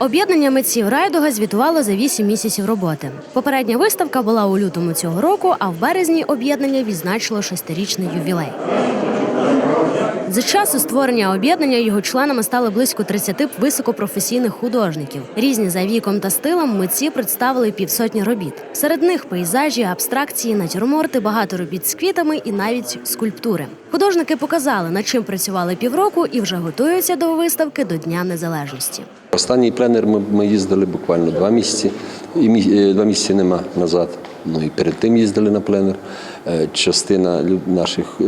Об'єднання митців райдуга звітувало за 8 місяців роботи. Попередня виставка була у лютому цього року, а в березні об'єднання відзначило шестирічний ювілей. За часу створення об'єднання його членами стали близько 30 високопрофесійних художників. Різні за віком та стилем митці представили півсотні робіт. Серед них пейзажі, абстракції, натюрморти, багато робіт з квітами і навіть скульптури. Художники показали, над чим працювали півроку, і вже готуються до виставки до Дня Незалежності. Останній пленер ми, ми їздили буквально два місяці, і е, два місяці нема назад. Ну і перед тим їздили на пленер. Е, Частина наших е,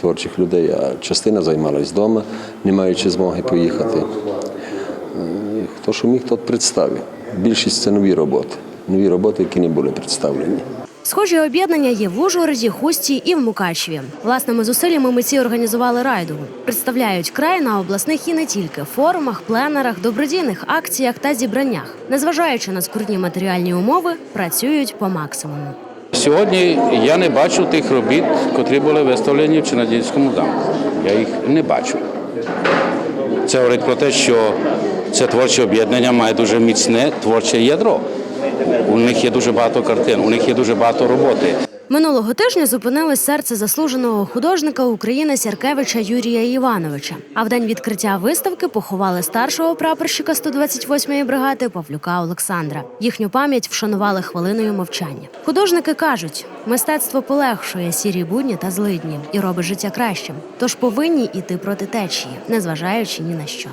творчих людей, а частина займалась вдома, не маючи змоги поїхати. Е, Хто що міг, тот представив. Більшість це нові роботи. Нові роботи, які не були представлені. Схожі об'єднання є в Ужгороді, Хусті і в Мукачеві. Власними зусиллями митці організували райдугу. Представляють край на обласних і не тільки форумах, пленерах, добродійних акціях та зібраннях. Незважаючи на скрутні матеріальні умови, працюють по максимуму. Сьогодні я не бачу тих робіт, котрі були виставлені в Чинадільському замку. Я їх не бачу. Це говорить про те, що це творче об'єднання має дуже міцне творче ядро. У них є дуже багато картин, у них є дуже багато роботи. Минулого тижня зупинилось серце заслуженого художника України Сяркевича Юрія Івановича. А в день відкриття виставки поховали старшого прапорщика 128-ї бригади Павлюка Олександра. Їхню пам'ять вшанували хвилиною мовчання. Художники кажуть, мистецтво полегшує сірі будні та злидні і робить життя кращим. Тож повинні іти проти течії, незважаючи ні на що.